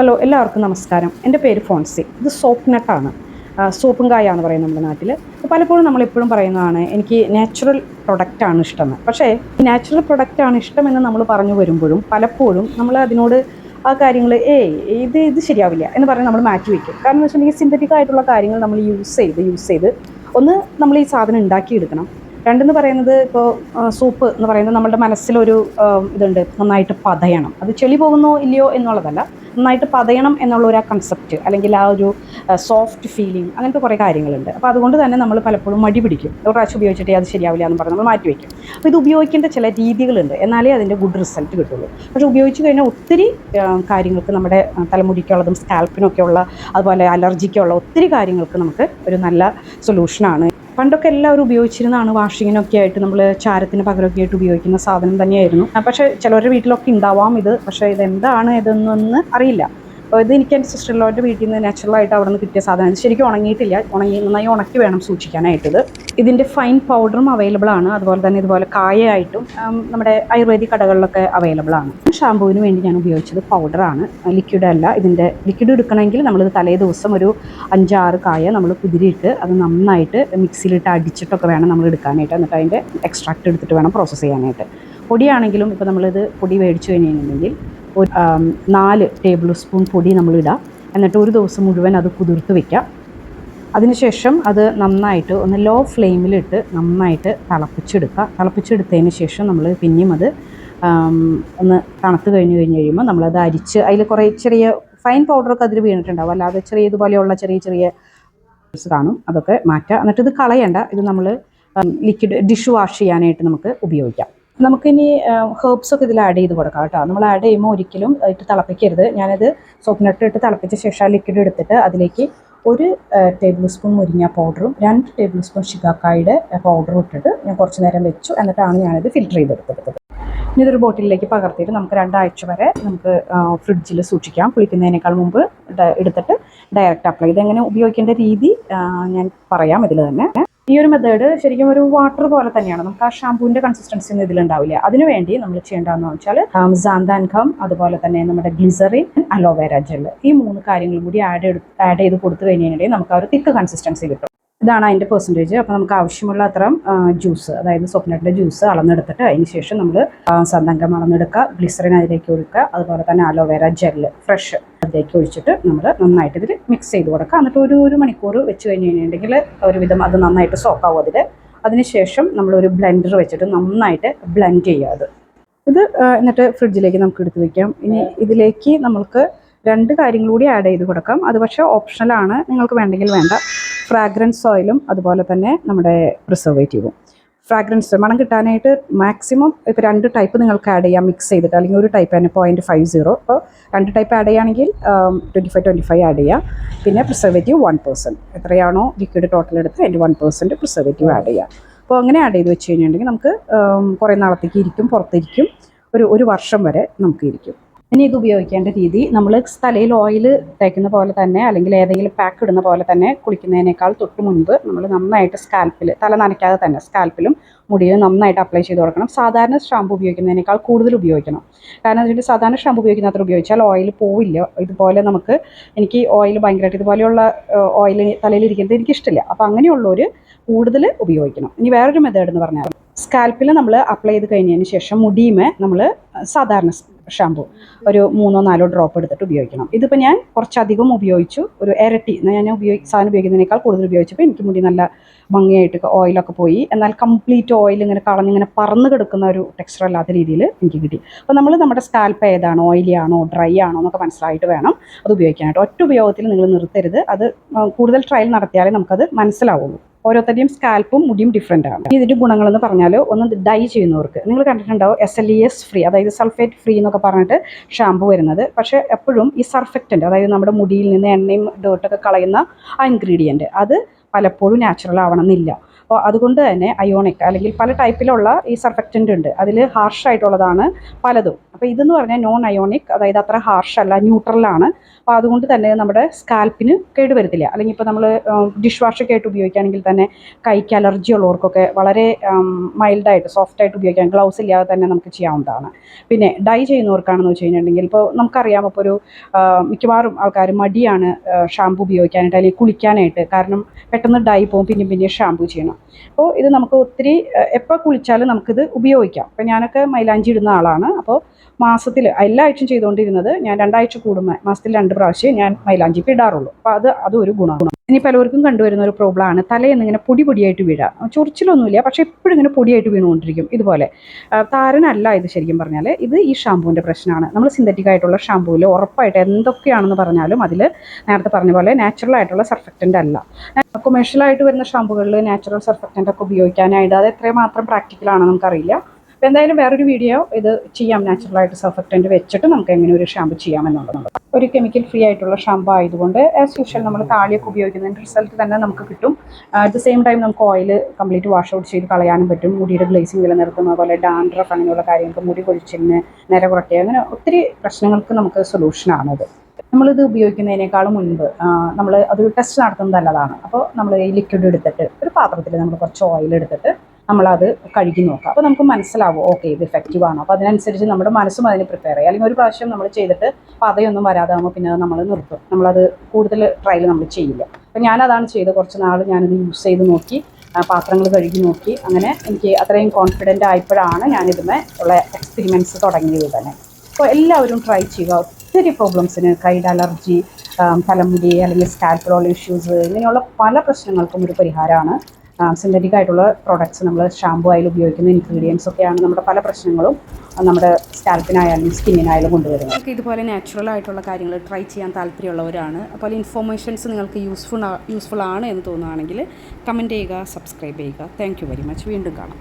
Hello എല്ലാവർക്കും നമസ്കാരം. എന്റെ പേര് ഫോൺസി. ഇത് സോപ്പ് നട്ടാണ് സോപ്പും കായ എന്ന് പറയുന്നത് നമ്മുടെ നാട്ടിൽ പലപ്പോഴും നമ്മളെപ്പോഴും പറയുന്നതാണ് എനിക്ക് നാച്ചുറൽ പ്രൊഡക്റ്റാണ് ഇഷ്ടമെന്ന് പക്ഷേ നാച്ചുറൽ പ്രൊഡക്റ്റാണ് ഇഷ്ടമെന്ന് നമ്മൾ പറഞ്ഞു വരുമ്പോഴും പലപ്പോഴും നമ്മൾ അതിനോട് ആ കാര്യങ്ങൾ ഏയ് ഇത് ഇത് ശരിയാവില്ല എന്ന് പറഞ്ഞ് നമ്മൾ മാറ്റി വയ്ക്കും. കാരണം എന്ന് വെച്ചിട്ടുണ്ടെങ്കിൽ സിന്തറ്റിക് ആയിട്ടുള്ള കാര്യങ്ങൾ നമ്മൾ യൂസ് ചെയ്ത് യൂസ് ചെയ്ത് ഒന്ന് നമ്മൾ ഈ സാധനം ഉണ്ടാക്കിയെടുക്കണം. രണ്ടെന്ന് പറയുന്നത് ഇപ്പോൾ സൂപ്പ് എന്ന് പറയുന്നത് നമ്മുടെ മനസ്സിലൊരു ഇതുണ്ട്. നന്നായിട്ട് പതയണം. അത് ചെളി പോകുന്നോ ഇല്ലയോ എന്നുള്ളതല്ല. നന്നായിട്ട് പതയണം എന്നുള്ള ഒരു ആ കൺസെപ്റ്റ് അല്ലെങ്കിൽ ആ ഒരു സോഫ്റ്റ് ഫീലിംഗ് അങ്ങനത്തെ കുറേ കാര്യങ്ങളുണ്ട്. അപ്പോൾ അതുകൊണ്ട് തന്നെ നമ്മൾ പലപ്പോഴും മടി പിടിക്കും. ഒരു പ്രാവശ്യം ഉപയോഗിച്ചിട്ടേ അത് ശരിയാവില്ല എന്ന് പറഞ്ഞ് നമ്മൾ മാറ്റി വയ്ക്കും അപ്പോൾ ഇത് ഉപയോഗിക്കേണ്ട ചില രീതികളുണ്ട്. എന്നാലേ അതിന്റെ ഗുഡ് റിസൾട്ട് കിട്ടുള്ളൂ. പക്ഷേ ഉപയോഗിച്ച് കഴിഞ്ഞാൽ ഒത്തിരി കാര്യങ്ങൾക്ക് നമ്മുടെ തലമുടിക്കുള്ളതും സ്കാൽപ്പിനൊക്കെയുള്ള അതുപോലെ അലർജിക്കുള്ള ഒത്തിരി കാര്യങ്ങൾക്ക് നമുക്ക് ഒരു നല്ല സൊല്യൂഷനാണ് പണ്ടൊക്കെ എല്ലാവരും ഉപയോഗിച്ചിരുന്നതാണ് വാഷിങ്ങിനൊക്കെ ആയിട്ട് നമ്മൾ ചാരത്തിന് പകരമൊക്കെ ആയിട്ട് ഉപയോഗിക്കുന്ന സാധനം തന്നെയായിരുന്നു. പക്ഷേ ചിലവരുടെ വീട്ടിലൊക്കെ ഉണ്ടാവാം ഇത്. പക്ഷേ ഇതെന്താണ് ഇതെന്നൊന്ന് അറിയില്ല. ഇത് എനിക്ക് എന്റെ സിസ്റ്റർ ലോന്റെ വീട്ടിൽ നിന്ന് നാച്ചുറലായിട്ട് അവിടെ നിന്ന് കിട്ടിയ സാധനം ശരിക്കും ഉണങ്ങിയിട്ടില്ല. ഉണങ്ങി നന്നായി ഉണക്കി വേണം സൂക്ഷിക്കാനായിട്ടത്. ഇതിന്റെ ഫൈൻ പൗഡറും അവൈലബിൾ ആണ്. അതുപോലെ തന്നെ ഇതുപോലെ കായയായിട്ടും നമ്മുടെ ആയുർവേദിക് കടകളിലൊക്കെ അവൈലബിൾ ആണ്. ഷാമ്പുവിന് വേണ്ടി ഞാൻ ഉപയോഗിച്ചത് പൗഡറാണ് ലിക്വിഡ് അല്ല. ഇതിന്റെ ലിക്വിഡ് എടുക്കണമെങ്കിൽ നമ്മളിത് തലേ ദിവസം ഒരു അഞ്ചാറ് കായ നമ്മൾ കുതിരിയിട്ട് അത് നന്നായിട്ട് മിക്സിയിലിട്ട് അടിച്ചിട്ടൊക്കെ വേണം നമ്മൾ എടുക്കാനായിട്ട്. എന്നിട്ട് അതിന്റെ എക്സ്ട്രാക്റ്റ് എടുത്തിട്ട് വേണം പ്രോസസ്സ് ചെയ്യാനായിട്ട്. പൊടിയാണെങ്കിലും ഇപ്പോൾ നമ്മളിത് പൊടി മേടിച്ചു കഴിഞ്ഞിട്ടുണ്ടെങ്കിൽ ഒരു നാല് ടേബിൾ സ്പൂൺ പൊടി നമ്മൾ ഇടാം എന്നിട്ട് ഒരു ദിവസം മുഴുവൻ അത് കുതിർത്ത് വയ്ക്കാം അതിനുശേഷം അത് നന്നായിട്ട് ഒന്ന് ലോ ഫ്ലെയിമിലിട്ട് നന്നായിട്ട് തിളപ്പിച്ചെടുക്കുക തിളപ്പിച്ചെടുത്തതിന് ശേഷം നമ്മൾ പിന്നെയും അത് ഒന്ന് തണുത്ത് കഴിഞ്ഞ് കഴിഞ്ഞ് കഴിയുമ്പോൾ നമ്മളത് അരിച്ച് അതിൽ കുറേ ചെറിയ ഫൈൻ പൗഡറൊക്കെ അതിൽ വീണിട്ടുണ്ടാവും. അല്ലാതെ ചെറിയ ഇതുപോലെയുള്ള ചെറിയ ചെറിയ കാണും. അതൊക്കെ മാറ്റുക എന്നിട്ട് ഇത് കളയണ്ട. ഇത് നമ്മൾ ലിക്വിഡ് ഡിഷ് വാഷ് ചെയ്യാനായിട്ട് നമുക്ക് ഉപയോഗിക്കാം. നമുക്കിനി ഹേർബ്സ് ഒക്കെ ഇതിൽ ആഡ് ചെയ്ത് കൊടുക്കാം കേട്ടോ. നമ്മൾ ആഡ് ചെയ്യുമ്പോൾ ഒരിക്കലും ഇട്ട് തിളപ്പിക്കരുത്. ഞാനത് സോപ്പിനട്ട് ഇട്ട് തിളപ്പിച്ച ശേഷം ആ ലിക്വിഡ് എടുത്തിട്ട് അതിലേക്ക് ഒരു ടേബിൾ സ്പൂൺ മുരിങ്ങ പൗഡറും രണ്ട് ടേബിൾ സ്പൂൺ ഷിഗാക്കായുടെ പൗഡറും ഇട്ടിട്ട് ഞാൻ കുറച്ച് നേരം വെച്ചു. എന്നിട്ടാണ് ഞാനിത് ഫിൽറ്റർ ചെയ്തെടുത്തെടുത്തത് ഇനി ഇതൊരു ബോട്ടിലേക്ക് പകർത്തിയിട്ട് നമുക്ക് രണ്ടാഴ്ച വരെ നമുക്ക് ഫ്രിഡ്ജിൽ സൂക്ഷിക്കാം. കുളിക്കുന്നതിനേക്കാൾ മുമ്പ് എടുത്തിട്ട് ഡയറക്റ്റ് അപ്ലൈ ചെയ്ത് എങ്ങനെ ഉപയോഗിക്കേണ്ട രീതി ഞാൻ പറയാം ഇതിൽ തന്നെ. ഈ ഒരു മെത്തേഡ് ശരിക്കും ഒരു വാട്ടർ പോലെ തന്നെയാണ്. നമുക്ക് ആ ഷാമ്പൂവിന്റെ കൺസിസ്റ്റൻസി ഒന്നും ഇതിലുണ്ടാവില്ല അതിനുവേണ്ടി നമ്മൾ ചെയ്യേണ്ടതെന്ന് വെച്ചാൽ സാന്താൻഖം അതുപോലെ തന്നെ നമ്മുടെ ഗ്ലിസറിൻ അലോവേര ജെൽ ഈ മൂന്ന് കാര്യങ്ങളും കൂടി ആഡ് ആഡ് ചെയ്ത് കൊടുത്തു കഴിഞ്ഞിട്ടുണ്ടെങ്കിൽ നമുക്ക് ആ ഒരു തിക്ക് കൺസിസ്റ്റൻസി കിട്ടും. ഇതാണ് അതിന്റെ പെർസെന്റേജ് അപ്പോൾ നമുക്ക് ആവശ്യമുള്ള അത്രയും ജ്യൂസ് അതായത് സ്വപ്നത്തിന്റെ ജ്യൂസ് അളന്നെടുത്തിട്ട് അതിന് ശേഷം നമ്മൾ സന്തങ്കം അളന്നെടുക്കുക ഗ്ലിസറിൻ അതിലേക്ക് ഒഴിക്കുക അതുപോലെ തന്നെ അലോവേര ജെല്ല് ഫ്രഷ് അതിലേക്ക് ഒഴിച്ചിട്ട് നമ്മൾ നന്നായിട്ട് ഇതിൽ മിക്സ് ചെയ്ത് കൊടുക്കുക. എന്നിട്ട് ഒരു ഒരു മണിക്കൂർ വെച്ച് കഴിഞ്ഞ് കഴിഞ്ഞിട്ടുണ്ടെങ്കിൽ ഒരുവിധം അത് നന്നായിട്ട് സോക്കാവും അതിൽ അതിനുശേഷം നമ്മളൊരു ബ്ലെൻഡർ വെച്ചിട്ട് നന്നായിട്ട് ബ്ലെൻഡ് ചെയ്യുക അത്. ഇത് എന്നിട്ട് ഫ്രിഡ്ജിലേക്ക് നമുക്ക് എടുത്ത് വയ്ക്കാം ഇനി ഇതിലേക്ക് നമുക്ക് രണ്ട് കാര്യങ്ങൾ കൂടി ആഡ് ചെയ്ത് കൊടുക്കാം. അത് പക്ഷേ ഓപ്ഷണലാണ് നിങ്ങൾക്ക് വേണ്ടെങ്കിൽ വേണ്ട. ഫ്രാഗ്രൻസ് ഓയിലും അതുപോലെ തന്നെ നമ്മുടെ പ്രിസർവേറ്റീവും ഫ്രാഗ്രൻസ് മണം കിട്ടാനായിട്ട് മാക്സിമം ഇപ്പോൾ രണ്ട് ടൈപ്പ് നിങ്ങൾക്ക് ആഡ് ചെയ്യാം മിക്സ് ചെയ്തിട്ട്. അല്ലെങ്കിൽ ഒരു ടൈപ്പ് തന്നെ പോയിന്റ് ഫൈവ് സീറോ അപ്പോൾ രണ്ട് ടൈപ്പ് ആഡ് ചെയ്യുകയാണെങ്കിൽ twenty five twenty five add ചെയ്യാം. പിന്നെ പ്രിസർവേറ്റീവ് വൺ പേഴ്സന്റ് എത്രയാണോ ലിക്വിഡ് ടോട്ടൽ എടുത്ത് അതിന്റെ വൺ പേഴ്സന്റ് പ്രിസർവേറ്റീവ് ആഡ് ചെയ്യാം. അപ്പോൾ അങ്ങനെ ആഡ് ചെയ്ത് വെച്ച് കഴിഞ്ഞിട്ടുണ്ടെങ്കിൽ നമുക്ക് കുറേ നാളത്തേക്ക് ഇരിക്കും പുറത്തിരിക്കും. ഒരു ഒരു വർഷം വരെ നമുക്ക് ഇരിക്കും. ഇനി ഇത് ഉപയോഗിക്കേണ്ട രീതി നമ്മൾ തലയിൽ ഓയിൽ തേക്കുന്ന പോലെ തന്നെ അല്ലെങ്കിൽ ഏതെങ്കിലും പാക്ക് ഇടുന്ന പോലെ തന്നെ കുളിക്കുന്നതിനേക്കാൾ തൊട്ട് മുൻപ് നമ്മൾ നന്നായിട്ട് സ്കാൽപ്പിൽ തല നനയ്ക്കാതെ തന്നെ സ്കാൽപ്പിലും മുടിയിൽ നന്നായിട്ട് അപ്ലൈ ചെയ്ത് കൊടുക്കണം. സാധാരണ ഷാമ്പു ഉപയോഗിക്കുന്നതിനേക്കാൾ കൂടുതൽ ഉപയോഗിക്കണം. കാരണം എന്ന് സാധാരണ ഷാമ്പു ഉപയോഗിക്കുന്ന അത്ര ഉപയോഗിച്ചാൽ ഓയിൽ പോവില്ല. ഇതുപോലെ നമുക്ക് എനിക്ക് ഓയിൽ ഭയങ്കരമായിട്ട് ഇതുപോലെയുള്ള ഓയിൽ തലയിൽ ഇരിക്കുന്നത് എനിക്കിഷ്ടമില്ല അപ്പോൾ അങ്ങനെയുള്ളവർ കൂടുതൽ ഉപയോഗിക്കണം. ഇനി വേറൊരു മെത്തേഡ് എന്ന് പറഞ്ഞാൽ സ്കാൽപ്പിൽ നമ്മൾ അപ്ലൈ ചെയ്ത് കഴിഞ്ഞതിന് ശേഷം മുടിയുമേ നമ്മൾ സാധാരണ ഷാമ്പു ഒരു മൂന്നോ നാലോ ഡ്രോപ്പ് എടുത്തിട്ട് ഉപയോഗിക്കണം. ഇതിപ്പോൾ ഞാൻ കുറച്ചധികം ഉപയോഗിച്ചു. ഒരു ഇരട്ടി ഞാൻ ഉപയോഗി സാധനം ഉപയോഗിക്കുന്നതിനേക്കാൾ കൂടുതൽ ഉപയോഗിച്ചപ്പോൾ എനിക്ക് മുടി നല്ല ഭംഗിയായിട്ട് ഓയിലൊക്കെ പോയി. എന്നാൽ കംപ്ലീറ്റ് ഓയിൽ ഇങ്ങനെ കളഞ്ഞിങ്ങനെ പറന്ന് കിടക്കുന്ന ഒരു ടെക്സ്ചർ അല്ലാത്ത രീതിയിൽ എനിക്ക് കിട്ടി. അപ്പോൾ നമ്മൾ നമ്മുടെ സ്കാൽപ്പ് ഏതാണ് ഓയിലി ആണോ ഡ്രൈ ആണോ എന്നൊക്കെ മനസ്സിലായിട്ട് വേണം അത് ഉപയോഗിക്കാനായിട്ട്. ഒറ്റ ഉപയോഗത്തിൽ നിങ്ങൾ നിർത്തരുത്. അത് കൂടുതൽ ട്രയൽ നടത്തിയാലേ നമുക്കത് മനസ്സിലാവുള്ളൂ. ഓരോരുത്തരുടെയും സ്കാൽപ്പും മുടിയും ഡിഫറെന്റ് ആണ്. ഇതിന്റെ ഗുണങ്ങളെന്ന് പറഞ്ഞാൽ ഒന്ന് ഡൈ ചെയ്യുന്നവർക്ക്. നിങ്ങൾ കണ്ടിട്ടുണ്ടാവും S L E S free അതായത് സൾഫേറ്റ് ഫ്രീ എന്നൊക്കെ പറഞ്ഞിട്ട് ഷാമ്പു വരുന്നത്. പക്ഷേ എപ്പോഴും ഈ സർഫക്റ്റന്റ് അതായത് നമ്മുടെ മുടിയിൽ നിന്ന് എണ്ണയും ഡേർട്ടൊക്കെ കളയുന്ന ആ ഇൻഗ്രീഡിയന്റ് അത് പലപ്പോഴും നാച്ചുറൽ ആവണമെന്നില്ല. അപ്പോൾ അതുകൊണ്ട് തന്നെ അയോണിക് അല്ലെങ്കിൽ പല ടൈപ്പിലുള്ള ഈ സർഫക്റ്റന്റ് ഉണ്ട്. അതിൽ ഹാർഷായിട്ടുള്ളതാണ് പലതും. അപ്പോൾ ഇതെന്ന് പറഞ്ഞാൽ നോൺ അയോണിക് അതായത് അത്ര ഹാർഷ് അല്ല ന്യൂട്രലാണ് അപ്പോൾ അതുകൊണ്ട് തന്നെ നമ്മുടെ സ്കാൽപ്പിന് കേടുവരത്തില്ല അല്ലെങ്കിൽ ഇപ്പോൾ നമ്മൾ ഡിഷ് വാഷൊക്കെ ആയിട്ട് ഉപയോഗിക്കുകയാണെങ്കിൽ തന്നെ കൈക്ക് അലർജി ഉള്ളവർക്കൊക്കെ വളരെ മൈൽഡായിട്ട് സോഫ്റ്റായിട്ട് ഉപയോഗിക്കാൻ ഗ്ലൗസ് ഇല്ലാതെ തന്നെ നമുക്ക് ചെയ്യാവുന്നതാണ്. പിന്നെ ഡൈ ചെയ്യുന്നവർക്കാണെന്ന് വെച്ച് കഴിഞ്ഞിട്ടുണ്ടെങ്കിൽ ഇപ്പോൾ നമുക്കറിയാം ഇപ്പോൾ ഒരു മിക്കവാറും ആൾക്കാർ മടിയാണ് ഷാമ്പു ഉപയോഗിക്കാനായിട്ട് അല്ലെങ്കിൽ കുളിക്കാനായിട്ട്. കാരണം പെട്ടെന്ന് ഡൈ പോകും പിന്നെയും പിന്നെ ഷാമ്പു ചെയ്യണം. അപ്പോൾ ഇത് നമുക്ക് ഒത്തിരി എപ്പോൾ കുളിച്ചാലും നമുക്കിത് ഉപയോഗിക്കാം. അപ്പോൾ ഞാനൊക്കെ മൈലാഞ്ചി ഇടുന്ന ആളാണ്. അപ്പോൾ മാസത്തിൽ എല്ലാ ആഴ്ചയും ചെയ്തുകൊണ്ടിരുന്നത് ഞാൻ രണ്ടാഴ്ച കൂടുമ്പോൾ മാസത്തിൽ രണ്ട് പ്രാവശ്യം ഞാൻ മൈലാഞ്ചി ഇപ്പം ഇടാറുള്ളൂ. അപ്പോൾ അത് അതൊരു ഗുണം ഇനി പലവർക്കും കണ്ടുവരുന്ന ഒരു പ്രോബ്ലമാണ്. തലേന്ന് ഇങ്ങനെ പൊടി പൊടിയായിട്ട് വീഴുക ചൊറിച്ചിലൊന്നുമില്ല പക്ഷേ എപ്പോഴും ഇങ്ങനെ പൊടിയായിട്ട് വീണുകൊണ്ടിരിക്കും. ഇതുപോലെ. താരനല്ല ഇത് ശരിക്കും പറഞ്ഞാൽ ഇത് ഈ ഷാമ്പൂവിന്റെ പ്രശ്നമാണ്. നമ്മൾ സിന്തറ്റിക് ആയിട്ടുള്ള ഷാമ്പൂവിൽ ഉറപ്പായിട്ട് എന്തൊക്കെയാണെന്ന് പറഞ്ഞാലും അതിൽ നേരത്തെ പറഞ്ഞ പോലെ നാച്ചുറൽ ആയിട്ടുള്ള സർഫക്റ്റന്റ് അല്ല. കൊമേഴ്ഷ്യലായിട്ട് വരുന്ന ഷാമ്പുകളിൽ നാച്ചുറൽ സർഫക്റ്റന്റ് ഒക്കെ ഉപയോഗിക്കാനായിട്ട് അത് എത്രമാത്രം പ്രാക്ടിക്കലാണെന്ന് നമുക്കറിയില്ല. എന്തായാലും വേറൊരു വീഡിയോ ഇത് ചെയ്യാം. നാച്ചുറലായിട്ട് സർഫക്റ്റന്റ് വെച്ചിട്ട് നമുക്ക് എങ്ങനെ ഒരു ഷാമ്പു ചെയ്യാമെന്നുള്ളത് ഒരു കെമിക്കൽ ഫ്രീ ആയിട്ടുള്ള ഷാമ്പു ആയതുകൊണ്ട് ആസ് യൂഷ്വൽ നമ്മൾ താളിയൊക്കെ ഉപയോഗിക്കുന്നതിന്റെ റിസൾട്ട് തന്നെ നമുക്ക് കിട്ടും. അറ്റ് ദ സെയിം ടൈം നമുക്ക് ഓയിൽ കംപ്ലീറ്റ് വാഷ് ഔട്ട് ചെയ്ത് കളയാനും പറ്റും. മുടിയുടെ ഗ്ലേസിങ് നിലനിർത്തുന്ന പോലെ ഡാൻഡ്രഫ് അങ്ങനെയുള്ള കാര്യങ്ങൾക്ക് മുടി കൊഴിച്ചിലിന് നിര കുറയ്ക്കുക അങ്ങനെ ഒത്തിരി പ്രശ്നങ്ങൾക്ക് നമുക്ക് സൊല്യൂഷനാണത് നമ്മളിത് ഉപയോഗിക്കുന്നതിനേക്കാളും മുൻപ് നമ്മൾ അതൊരു ടെസ്റ്റ് നടത്തുന്നത് നല്ലതാണ് അപ്പോൾ നമ്മൾ ഈ ലിക്വിഡ് എടുത്തിട്ട് ഒരു പാത്രത്തിൽ നമ്മൾ കുറച്ച് ഓയിൽ എടുത്തിട്ട് നമ്മളത് കഴുകി നോക്കാം. അപ്പോൾ നമുക്ക് മനസ്സിലാവും ഓക്കെ ഇത് ഇഫക്റ്റീവ് ആണ്? അപ്പോൾ അതിനനുസരിച്ച് നമ്മുടെ മനസ്സും അതിന് പ്രിപ്പയർ ചെയ്യുക അല്ലെങ്കിൽ ഒരു പ്രാവശ്യം നമ്മൾ ചെയ്തിട്ട് പതയൊന്നും വരാതാകുമ്പോൾ പിന്നെ അത് നമ്മൾ നിർത്തും. നമ്മളത് കൂടുതൽ ട്രയൽ നമ്മൾ ചെയ്യില്ല. അപ്പോൾ ഞാനതാണ് ചെയ്തത്. കുറച്ച് നാൾ ഞാനിത് യൂസ് ചെയ്ത് നോക്കി പാത്രങ്ങൾ കഴുകി നോക്കി. അങ്ങനെ എനിക്ക് അത്രയും കോൺഫിഡന്റ് ആയപ്പോഴാണ് ഞാനിതുമേ ഉള്ള എക്സ്പെരിമെന്റ്സ് തുടങ്ങിയത് തന്നെ. അപ്പോൾ എല്ലാവരും ട്രൈ ചെയ്യുക. ഒത്തിരി പ്രോബ്ലംസിന് കൈഡ് അലർജി തലമുടി അല്ലെങ്കിൽ സ്കാൽപ്പിലുള്ള ഇഷ്യൂസ് ഇങ്ങനെയുള്ള പല പ്രശ്നങ്ങൾക്കും ഒരു പരിഹാരമാണ് സിന്തറ്റിക് ആയിട്ടുള്ള പ്രോഡക്ട്സ് നമ്മൾ ഷാമ്പു ആയാലും ഉപയോഗിക്കുന്ന ഇൻഗ്രീഡിയൻസ് ഒക്കെയാണ് നമ്മുടെ പല പ്രശ്നങ്ങളും നമ്മുടെ സ്കാൽപ്പിനായാലും സ്കിന്നിനായാലും കൊണ്ടുവരുന്നത്. നിങ്ങൾക്ക് ഇതുപോലെ നാച്ചുറൽ ആയിട്ടുള്ള കാര്യങ്ങൾ ട്രൈ ചെയ്യാൻ താല്പര്യമുള്ളവരാണ്. അപ്പോൾ ഇൻഫോർമേഷൻസ് നിങ്ങൾക്ക് യൂസ്ഫുൾ യൂസ്ഫുൾ ആണ് എന്ന് തോന്നുകയാണെങ്കിൽ കമന്റ് ചെയ്യുക സബ്സ്ക്രൈബ് ചെയ്യുക. താങ്ക് വെരി മച്ച് വീണ്ടും കാണാം.